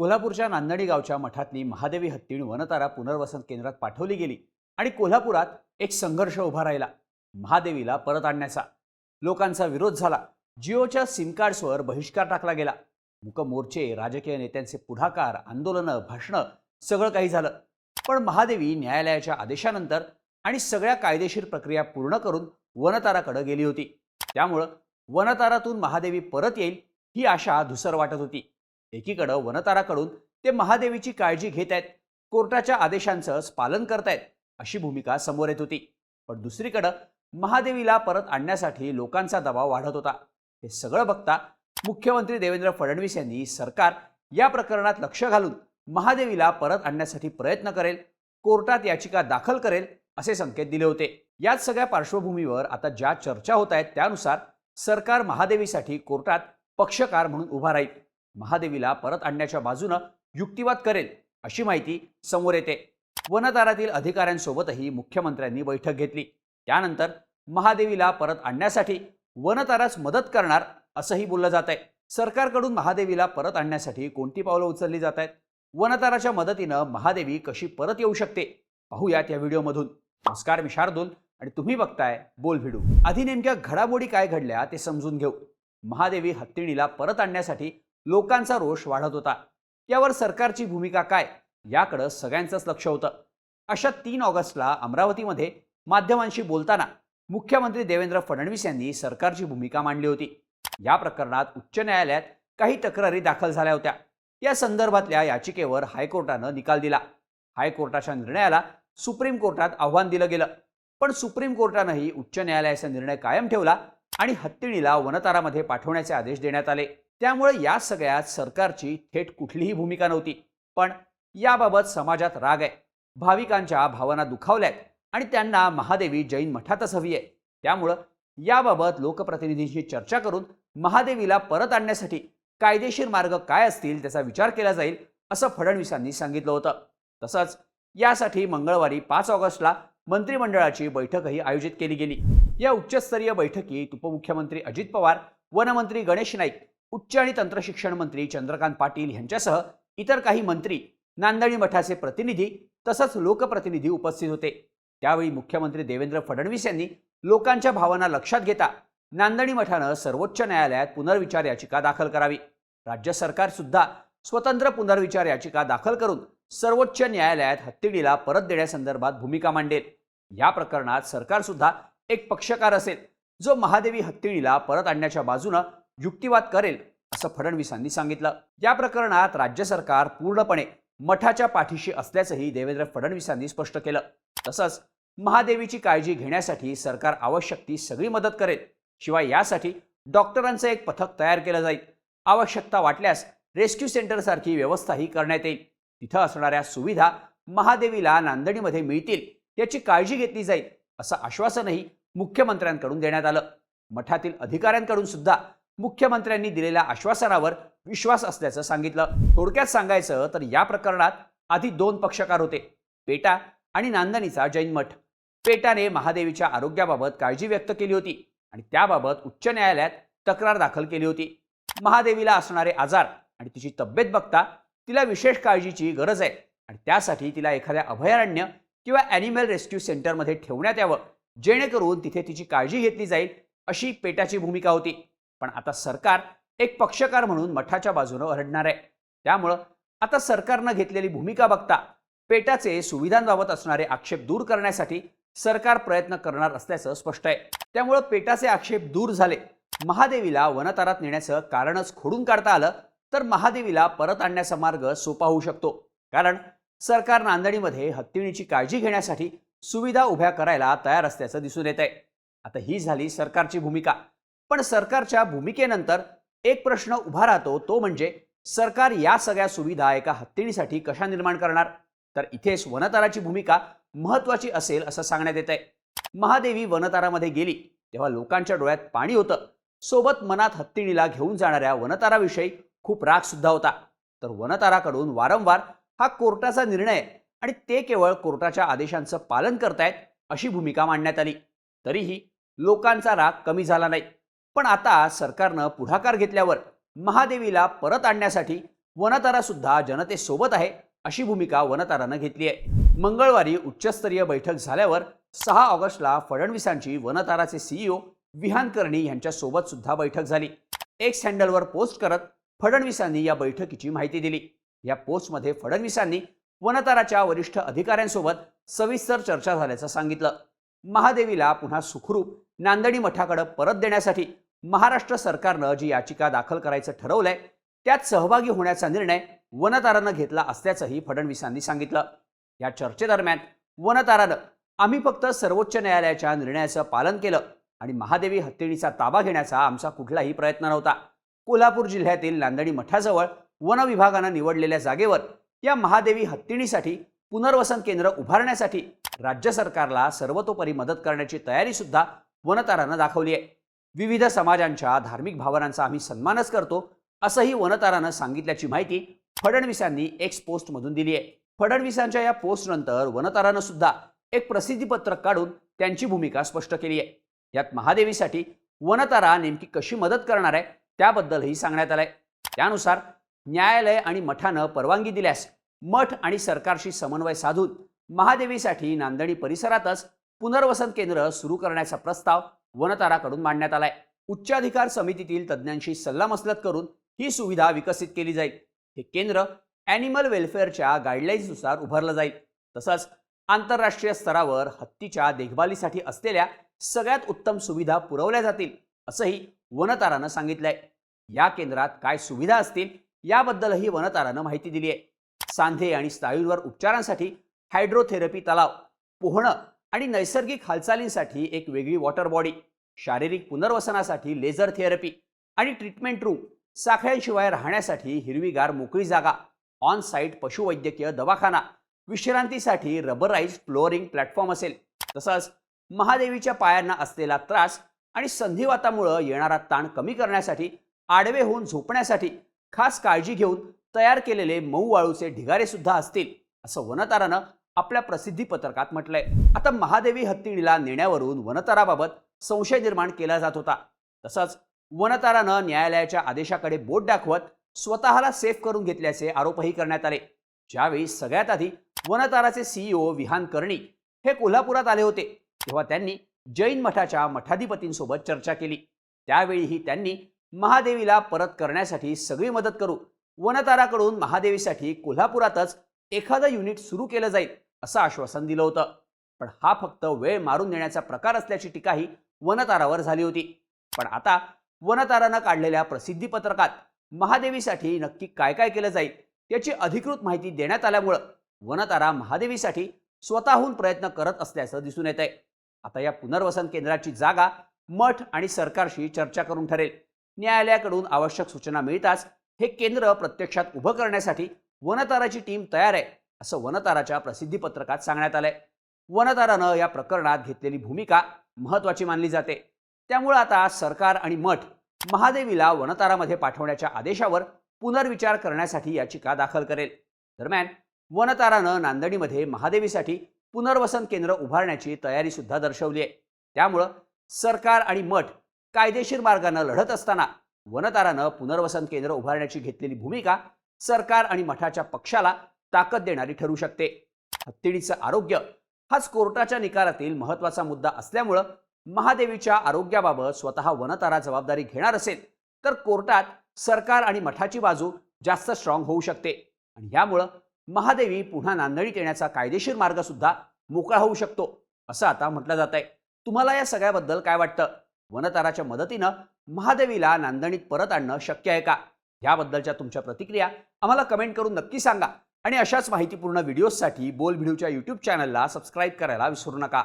कोल्हापूरच्या नांदणी गावच्या मठातली महादेवी हत्तीण वनतारा पुनर्वसन केंद्रात पाठवली गेली आणि कोल्हापुरात एक संघर्ष उभा राहिला महादेवीला परत आणण्याचा. लोकांचा विरोध झाला. जिओच्या सिम कार्ड्सवर बहिष्कार टाकला गेला. मुक मोर्चे राजकीय नेत्यांचे पुढाकार आंदोलनं भाषणं सगळं काही झालं. पण महादेवी न्यायालयाच्या आदेशानंतर आणि सगळ्या कायदेशीर प्रक्रिया पूर्ण करून वनताराकडे गेली होती. त्यामुळं वनतारातून महादेवी परत येईल ही आशा धुसर वाटत होती. एकीकडं वनताराकडून ते महादेवीची काळजी घेत आहेत कोर्टाच्या आदेशांचं पालन करतायत अशी भूमिका समोर येत होती. पण दुसरीकडं महादेवीला परत आणण्यासाठी लोकांचा दबाव वाढत होता. हे सगळं बघता मुख्यमंत्री देवेंद्र फडणवीस यांनी सरकार या प्रकरणात लक्ष घालून महादेवीला परत आणण्यासाठी प्रयत्न करेल कोर्टात याचिका दाखल करेल असे संकेत दिले होते. याच सगळ्या पार्श्वभूमीवर आता ज्या चर्चा होत आहेत त्यानुसार सरकार महादेवीसाठी कोर्टात पक्षकार म्हणून उभा राहील. महादेवीला परत आणण्याच्या बाजूनं युक्तिवाद करेल अशी माहिती समोर येते. वनदारातील अधिकाऱ्यांसोबतही मुख्यमंत्र्यांनी बैठक घेतली. त्यानंतर महादेवीला परत आणण्यासाठी वनताराच मदत करणार असंही बोललं जात आहे सरकारकडून महादेवीला परत आणण्यासाठी कोणती पावलं उचलली जात आहेत वनताराच्या मदतीनं महादेवी कशी परत येऊ शकते? पाहूयात या व्हिडिओमधून. नमस्कार मी शार्दूल आणि तुम्ही बघताय बोल व्हिडिओ आधी नेमक्या घडामोडी काय घडल्या ते समजून घेऊ. महादेवी हत्तीणीला परत आणण्यासाठी लोकांचा रोष वाढत होता. यावर सरकारची भूमिका काय? याकडं सगळ्यांचंच लक्ष होतं. अशा तीन ऑगस्टला अमरावतीमध्ये माध्यमांशी बोलताना मुख्यमंत्री देवेंद्र फडणवीस यांनी सरकारची भूमिका मांडली होती. या प्रकरणात उच्च न्यायालयात काही तक्रारी दाखल झाल्या होत्या. या संदर्भातल्या याचिकेवर हायकोर्टानं निकाल दिला. हायकोर्टाच्या निर्णयाला सुप्रीम कोर्टात आव्हान दिलं गेलं. पण सुप्रीम कोर्टानंही उच्च न्यायालयाचा निर्णय कायम ठेवला आणि हत्तीणीला वनतारामध्ये पाठवण्याचे आदेश देण्यात आले. त्यामुळे या सगळ्यात सरकारची थेट कुठलीही भूमिका नव्हती. पण याबाबत समाजात राग आहे. भाविकांच्या भावना दुखावल्यात आणि त्यांना महादेवी जैन मठातच हवी आहे. त्यामुळं याबाबत लोकप्रतिनिधींशी चर्चा करून महादेवीला परत आणण्यासाठी कायदेशीर मार्ग काय असतील त्याचा विचार केला जाईल असं फडणवीसांनी सांगितलं होतं. तसंच यासाठी मंगळवारी पाच ऑगस्टला मंत्रिमंडळाची बैठकही आयोजित केली गेली. या उच्चस्तरीय बैठकीत उपमुख्यमंत्री अजित पवार वनमंत्री गणेश नाईक उच्च आणि तंत्रशिक्षण मंत्री चंद्रकांत पाटील यांच्यासह इतर काही मंत्री नांदणी मठाचे प्रतिनिधी तसंच लोकप्रतिनिधी उपस्थित होते. त्यावेळी मुख्यमंत्री देवेंद्र फडणवीस यांनी लोकांच्या भावना लक्षात घेता नांदणी मठानं सर्वोच्च न्यायालयात पुनर्विचार याचिका दाखल करावी. राज्य सरकार सुद्धा स्वतंत्र पुनर्विचार याचिका दाखल करून सर्वोच्च न्यायालयात हत्तीडीला परत देण्यासंदर्भात भूमिका मांडेल. या प्रकरणात सरकार सुद्धा एक पक्षकार असेल जो महादेवी हत्तीडीला परत आणण्याच्या बाजूनं युक्तिवाद करेल असं फडणवीसांनी सांगितलं. या प्रकरणात राज्य सरकार पूर्णपणे मठाच्या पाठीशी असल्याचंही देवेंद्र फडणवीसांनी स्पष्ट केलं. तसंच महादेवीची काळजी घेण्यासाठी सरकार आवश्यक ती सगळी मदत करेल. शिवाय यासाठी डॉक्टरांचं एक पथक तयार केलं जाईल. आवश्यकता वाटल्यास रेस्क्यू सेंटरसारखी व्यवस्थाही करण्यात येईल. तिथं असणाऱ्या सुविधा महादेवीला नांदणीमध्ये मिळतील याची काळजी घेतली जाईल असं आश्वासनही मुख्यमंत्र्यांकडून देण्यात आलं. मठातील अधिकाऱ्यांकडून सुद्धा मुख्यमंत्र्यांनी दिलेल्या आश्वासनावर विश्वास असल्याचं सांगितलं. थोडक्यात सांगायचं तर या प्रकरणात आधी दोन पक्षकार होते पेटा आणि नांदणीचा जैन मठ. पेटाने महादेवीच्या आरोग्याबाबत काळजी व्यक्त केली होती आणि त्याबाबत उच्च न्यायालयात तक्रार दाखल केली होती. महादेवीला असणारे आजार आणि तिची तब्येत बघता तिला विशेष काळजीची गरज आहे आणि त्यासाठी तिला एखाद्या अभयारण्य किंवा ॲनिमल रेस्क्यू सेंटरमध्ये ठेवण्यात यावं जेणेकरून तिथे तिची काळजी घेतली जाईल अशी पेटाची भूमिका होती. पण आता सरकार एक पक्षकार म्हणून मठाच्या बाजूनं ओरडणार आहे. त्यामुळं आता सरकारनं घेतलेली भूमिका बघता पेटाचे सुविधांबाबत असणारे आक्षेप दूर करण्यासाठी सरकार प्रयत्न करणार असल्याचं स्पष्ट आहे. त्यामुळं पेटाचे आक्षेप दूर झाले. महादेवीला वनतारात नेण्याचं कारणच खोडून काढता आलं तर महादेवीला परत आणण्याचा मार्ग सोपा होऊ शकतो. कारण सरकार नांदणीमध्ये हत्तीणीची काळजी घेण्यासाठी सुविधा उभ्या करायला तयार असल्याचं दिसून येत आहे आता ही झाली सरकारची भूमिका. पण सरकारच्या भूमिकेनंतर एक प्रश्न उभा राहतो तो म्हणजे सरकार या सगळ्या सुविधा एका हत्तीणीसाठी कशा निर्माण करणार? तर इथेच वनताराची भूमिका महत्वाची असेल असं सांगण्यात येत आहे महादेवी वनतारामध्ये गेली तेव्हा लोकांच्या डोळ्यात पाणी होतं. सोबत मनात हत्तीणीला घेऊन जाणाऱ्या वनताराविषयी खूप राग सुद्धा होता. तर वनताराकडून वारंवार हा कोर्टाचा निर्णय आहे आणि ते केवळ कोर्टाच्या आदेशांचं पालन करतायत अशी भूमिका मांडण्यात आली. तरीही लोकांचा राग कमी झाला नाही. पण आता सरकारनं पुढाकार घेतल्यावर महादेवीला परत आणण्यासाठी वनतारा सुद्धा जनतेसोबत आहे अशी भूमिका वनतारानं घेतली आहे. मंगळवारी उच्चस्तरीय बैठक झाल्यावर सहा ऑगस्टला फडणवीसांची वनताराचे सीईओ विहान कर्णी यांच्यासोबत सुद्धा बैठक झाली. एक्स हँडलवर पोस्ट करत फडणवीसांनी या बैठकीची माहिती दिली. या पोस्टमध्ये फडणवीसांनी वनताराच्या वरिष्ठ अधिकाऱ्यांसोबत सविस्तर चर्चा झाल्याचं सांगितलं. महादेवीला पुन्हा सुखरूप नांदणी मठाकडे परत देण्यासाठी महाराष्ट्र सरकारनं जी याचिका दाखल करायचं ठरवलंय त्यात सहभागी होण्याचा निर्णय वनतारानं घेतला असल्याचंही फडणवीसांनी सांगितलं. या चर्चेदरम्यान वनतारानं आम्ही फक्त सर्वोच्च न्यायालयाच्या निर्णयाचं पालन केलं आणि महादेवी हत्तीणीचा ताबा घेण्याचा आमचा कुठलाही प्रयत्न नव्हता. कोल्हापूर जिल्ह्यातील नांदणी मठाजवळ वन विभागानं निवडलेल्या जागेवर या महादेवी हत्तीणीसाठी पुनर्वसन केंद्र उभारण्यासाठी राज्य सरकारला सर्वतोपरी मदत करण्याची तयारी सुद्धा वनतारानं दाखवली आहे. विविध समाजांच्या धार्मिक भावनांचा आम्ही सन्मानच करतो असंही वनतारानं सांगितल्याची माहिती फडणवीसांनी एक्स पोस्टमधून दिली आहे. फडणवीसांच्या या पोस्टनंतर वनतारानं सुद्धा एक प्रसिद्धीपत्रक काढून त्यांची भूमिका स्पष्ट केली आहे. यात महादेवीसाठी वनतारा नेमकी कशी मदत करणार आहे त्याबद्दलही सांगण्यात आलंय. त्यानुसार न्यायालय आणि मठानं परवानगी दिल्यास मठ आणि सरकारशी समन्वय साधून महादेवीसाठी नांदणी परिसरातच पुनर्वसन केंद्र सुरू करण्याचा प्रस्ताव वनताराकडून मांडण्यात आलाय. उच्चाधिकार समितीतील तज्ज्ञांशी सल्लामसलत करून ही सुविधा विकसित केली जाईल. हे केंद्र ॲनिमल वेलफेअरच्या गाईडलाईन्सनुसार उभारलं जाईल. तसंच आंतरराष्ट्रीय स्तरावर हत्तीच्या देखभालीसाठी असलेल्या सगळ्यात उत्तम सुविधा पुरवल्या जातील असंही वनतारानं सांगितलंय. या केंद्रात काय सुविधा असतील याबद्दलही वनतारानं माहिती दिली आहे सांधे आणि स्नायूंवर उपचारांसाठी हायड्रोथेरपी तलाव पोहणं आणि नैसर्गिक हालचालींसाठी एक वेगळी वॉटर बॉडी शारीरिक पुनर्वसनासाठी लेझर थेरपी आणि ट्रीटमेंट रूम साखळ्यांशिवाय राहण्यासाठी हिरवीगार मोकळी जागा ऑन साईट पशुवैद्यकीय दवाखाना विश्रांतीसाठी रबराईज फ्लोअरिंग प्लॅटफॉर्म असेल. तसंच महादेवीच्या पायांना असलेला त्रास आणि संधिवातामुळं येणारा ताण कमी करण्यासाठी आडवे होऊन झोपण्यासाठी खास काळजी घेऊन तयार केलेले मऊ वाळूचे ढिगारे सुद्धा असतील असं वनतारानं आपल्या प्रसिद्धी पत्रकात म्हटलंय. आता महादेवी हत्तीणीला नेण्यावरून वनताराबाबत संशय निर्माण केला जात होता. तसंच वनतारानं न्यायालयाच्या आदेशाकडे बोट दाखवत स्वतःला सेफ करून घेतल्याचे आरोपही करण्यात आले. ज्यावेळी सगळ्यात आधी वनताराचे सीईओ विहान कर्णी हे कोल्हापुरात आले होते तेव्हा त्यांनी जैन मठाच्या मठाधिपतींसोबत चर्चा केली. त्यावेळीही त्यांनी महादेवीला परत करण्यासाठी सगळी मदत करू वनताराकडून महादेवीसाठी कोल्हापुरातच एखादं युनिट सुरू केलं जाईल असं आश्वासन दिलं होतं. पण हा फक्त वेळ मारून देण्याचा प्रकार असल्याची टीकाही वनतारावर झाली होती. पण आता वनतारानं काढलेल्या प्रसिद्धी पत्रकात महादेवीसाठी नक्की काय काय केलं जाईल याची अधिकृत माहिती देण्यात आल्यामुळं वनतारा महादेवीसाठी स्वतःहून प्रयत्न करत असल्याचं दिसून येत आहे आता या पुनर्वसन केंद्राची जागा मठ आणि सरकारशी चर्चा करून ठरेल. न्यायालयाकडून आवश्यक सूचना मिळताच हे केंद्र प्रत्यक्षात उभं करण्यासाठी वनताराची टीम तयार आहे असं वनताराच्या प्रसिद्धीपत्रकात सांगण्यात आलंय. वनतारानं या प्रकरणात घेतलेली भूमिका महत्वाची मानली जाते. त्यामुळं आता सरकार आणि मठ महादेवीला वनतारामध्ये पाठवण्याच्या आदेशावर पुनर्विचार करण्यासाठी याचिका दाखल करेल. दरम्यान वनतारानं नांदणीमध्ये महादेवीसाठी पुनर्वसन केंद्र उभारण्याची तयारी सुद्धा दर्शवली आहे. त्यामुळं सरकार आणि मठ कायदेशीर मार्गानं लढत असताना वनतारानं पुनर्वसन केंद्र उभारण्याची घेतलेली भूमिका सरकार आणि मठाच्या पक्षाला ताकद देणारी ठरू शकते. हत्तीडीचं आरोग्य हाच कोर्टाच्या निकालातील महत्त्वाचा मुद्दा असल्यामुळं महादेवीच्या आरोग्याबाबत स्वतः वनतारा जबाबदारी घेणार असेल तर कोर्टात सरकार आणि मठाची बाजू जास्त स्ट्रॉंग होऊ शकते. आणि यामुळं महादेवी पुन्हा नांदणीत येण्याचा कायदेशीर मार्ग सुद्धा मोकळा होऊ शकतो असं आता म्हटलं जात आहे तुम्हाला या सगळ्याबद्दल काय वाटतं? वनताराच्या मदतीनं महादेवीला नांदणीत परत आणणं शक्य आहे का? याबद्दलच्या तुमच्या प्रतिक्रिया आम्हाला कमेंट करून नक्की सांगा. आणि अशाच माहितीपूर्ण व्हिडिओजसाठी बोल व्हिडिओच्या यूट्यूब चॅनलला सबस्क्राईब करायला विसरू नका.